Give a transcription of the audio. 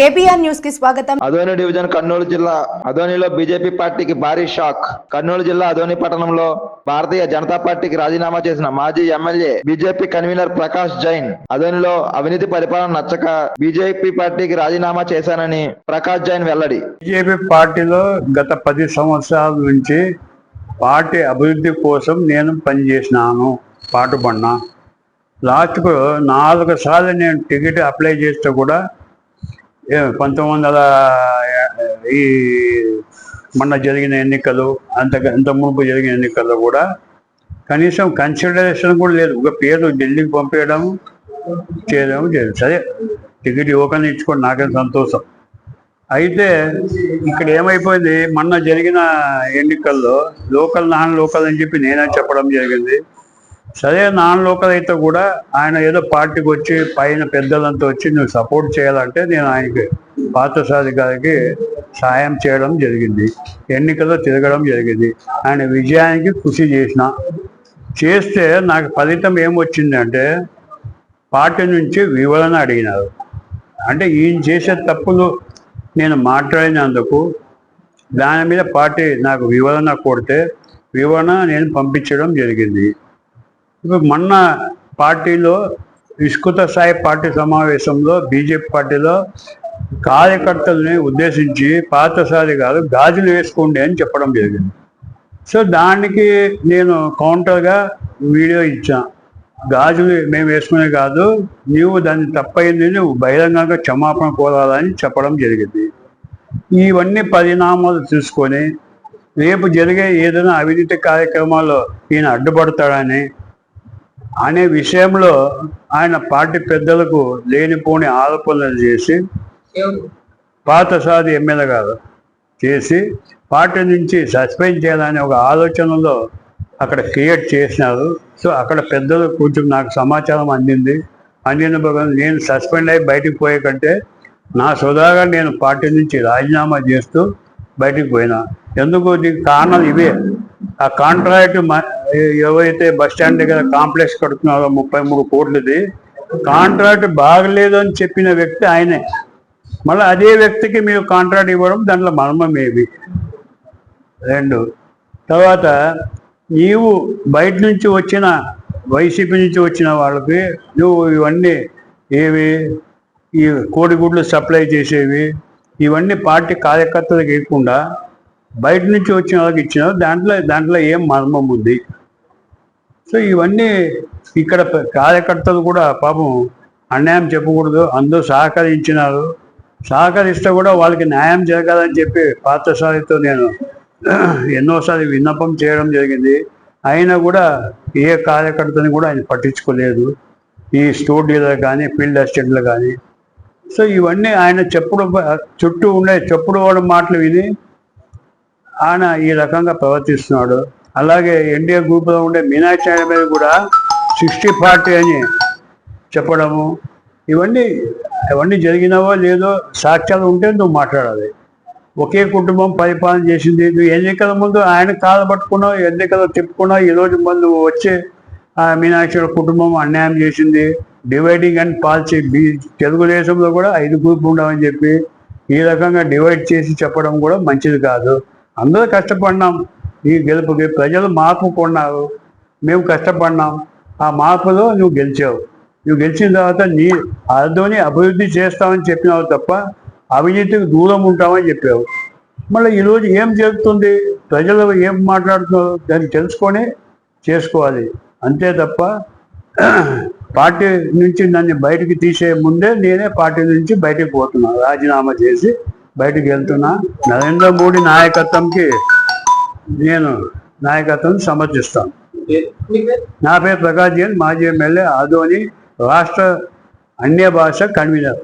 KBR న్యూస్కి స్వాగతం. Adoni division Kurnool జిల్లా అదోనిలో బీజేపీ పార్టీకి భారీ షాక్. కర్నూలు జిల్లా అదోని పట్టణంలో భారతీయ జనతా పార్టీకి రాజీనామా చేసిన మాజీ MLA BJP convener Prakash Jain. అదోనిలో అవినీతి పరిపాలన నచ్చక బీజేపీ పార్టీకి రాజీనామా చేశానని ప్రకాష్ జైన్ వెల్లడి. బీజేపీ పార్టీలో గత పది సంవత్సరాల నుంచి పార్టీ అభివృద్ధి కోసం నేను పనిచేసినాను పాటుపడినా. లాస్ట్కు నాలుగు సార్లు నేను టికెట్ అప్లై చేస్తే కూడా పంతొమ్మిది వందల ఈ మొన్న జరిగిన ఎన్నికలు అంత అంత మునుపు జరిగిన ఎన్నికల్లో కూడా కనీసం కన్సిడరేషన్ కూడా లేదు. ఒక పేరు ఢిల్లీకి పంపేయడం చేయడం చేయడం సరే టికెట్ ఇవ్వకుండా ఇచ్చుకోండి. నాకేం సంతోషం. అయితే ఇక్కడ ఏమైపోయింది? మొన్న జరిగిన ఎన్నికల్లో లోకల్ నాన్ లోకల్ అని చెప్పి నేనే చెప్పడం జరిగింది. సరే నాన్ లోకల్ అయితే కూడా ఆయన ఏదో పార్టీకి వచ్చి పైన పెద్దలంతా వచ్చి నువ్వు సపోర్ట్ చేయాలంటే నేను ఆయనకి పార్థసారి గారికి సాయం చేయడం జరిగింది. ఎన్నికల్లో తిరగడం జరిగింది. ఆయన విజయానికి కృషి చేసిన. చేస్తే నాకు ఫలితం ఏమొచ్చిందంటే పార్టీ నుంచి వివరణ అడిగినారు. అంటే ఈయన చేసే తప్పులు నేను మాట్లాడినందుకు దాని మీద పార్టీ నాకు వివరణ కొడితే వివరణ నేను పంపించడం జరిగింది. ఇప్పుడు మొన్న పార్టీలో విస్కృత స్థాయి పార్టీ సమావేశంలో బీజేపీ పార్టీలో కార్యకర్తల్ని ఉద్దేశించి పాతసారి గారు గాజులు వేసుకోండి అని చెప్పడం జరిగింది. సో దానికి నేను కౌంటర్గా వీడియో ఇచ్చాను గాజులు మేము వేసుకునే కాదు నీవు దాన్ని తప్పైంది నువ్వు బహిరంగంగా క్షమాపణ కోరాలని చెప్పడం జరిగింది. ఇవన్నీ పరిణామాలు చూసుకొని రేపు జరిగే ఏదైనా అవినీతి కార్యక్రమాల్లో ఈయన అడ్డుపడతాడని అనే విషయంలో ఆయన పార్టీ పెద్దలకు లేనిపోని ఆరోపణలు చేసి పాతసారి ఎమ్మెల్యే గారు చేసి పార్టీ నుంచి సస్పెండ్ చేయాలనే ఒక ఆలోచనలో అక్కడ క్రియేట్ చేసినారు. సో అక్కడ పెద్దలు కొంచెం నాకు సమాచారం అందింది. అందిన ప్రకారం నేను సస్పెండ్ అయ్యి బయటికి పోయే కంటే నా సోదాగా నేను పార్టీ నుంచి రాజీనామా చేస్తూ బయటికి పోయినా. ఎందుకు దీనికి కారణాలు ఇవే? ఆ కాంట్రాక్ట్ మ- ఎవరైతే బస్ స్టాండ్ దగ్గర కాంప్లెక్స్ కడుతున్నారో ముప్పై మూడు కోట్లది కాంట్రాక్ట్ బాగలేదు అని చెప్పిన వ్యక్తి ఆయనే. మళ్ళీ అదే వ్యక్తికి మీరు కాంట్రాక్ట్ ఇవ్వడం దాంట్లో మర్మమేవి రెండు. తర్వాత నీవు బయట నుంచి వచ్చిన వైసీపీ నుంచి వచ్చిన వాళ్ళకి నువ్వు ఇవన్నీ ఏవి? ఈ కోడిగుడ్లు సప్లై చేసేవి ఇవన్నీ పార్టీ కార్యకర్తలకు ఇవ్వకుండా బయట నుంచి వచ్చిన వాళ్ళకి ఇచ్చినారు దాంట్లో దాంట్లో ఏం మర్మం ఉంది? సో ఇవన్నీ ఇక్కడ కార్యకర్తలు కూడా పాపం అన్యాయం చెప్పకూడదు. అందరూ సహకరించినారు. సహకరిస్తే కూడా వాళ్ళకి న్యాయం జరగాలని చెప్పి పాత్రసారితో నేను ఎన్నోసారి విన్నపం చేయడం జరిగింది. అయినా కూడా ఏ కార్యకర్తని కూడా ఆయన పట్టించుకోలేదు. ఈ స్టోర్ డీలర్ కానీ ఫీల్డ్ అసిస్టెంట్లు కానీ. సో ఇవన్నీ ఆయన చెప్పుడు చుట్టూ ఉండే చెప్పుడు వాడు మాటలు విని ఆయన ఈ రకంగా ప్రవర్తిస్తున్నాడు. అలాగే ఎన్డీఏ గ్రూప్లో ఉండే మీనాక్షి మీద కూడా సిక్స్టీ పార్టీ అని చెప్పడము. ఇవన్నీ ఇవన్నీ జరిగినవో లేదో సాక్ష్యాలు ఉంటే నువ్వు మాట్లాడాలి. ఒకే కుటుంబం పరిపాలన చేసింది. నువ్వు ఎన్నికల ముందు ఆయన కాలు పట్టుకున్నావు ఎన్నికలు తిప్పుకున్నావు. ఈరోజు రోజు ముందు వచ్చి ఆ మీనాక్షి కుటుంబం అన్యాయం చేసింది. డివైడింగ్ అండ్ పాలసీ బీ తెలుగుదేశంలో కూడా ఐదు గ్రూపులు ఉండవని చెప్పి ఈ రకంగా డివైడ్ చేసి చెప్పడం కూడా మంచిది కాదు. అందరూ కష్టపడినాం. ఈ గెలుపుకి ప్రజలు మార్పు కొన్నారు. మేము కష్టపడినాం. ఆ మార్పులో నువ్వు గెలిచావు. నువ్వు గెలిచిన తర్వాత నీ అర్థోని అభివృద్ధి చేస్తామని చెప్పినావు తప్ప అవినీతికి దూరం ఉంటామని చెప్పావు. మళ్ళీ ఈరోజు ఏం జరుగుతుంది? ప్రజలు ఏం మాట్లాడుతున్నారు? దాన్ని తెలుసుకొని చేసుకోవాలి. అంతే తప్ప పార్టీ నుంచి నన్ను బయటికి తీసే ముందే నేనే పార్టీ నుంచి బయటకు పోతున్నాను రాజీనామా చేసి బయటికి వెళ్తున్నా. నరేంద్ర మోడీ నాయకత్వంకి నేను నాయకత్వం సమర్థిస్తాను నా పేరు ప్రకాష్ జైన్ మాజీ ఎమ్మెల్యే ఆదోని రాష్ట్ర అన్య భాష కన్వీనర్.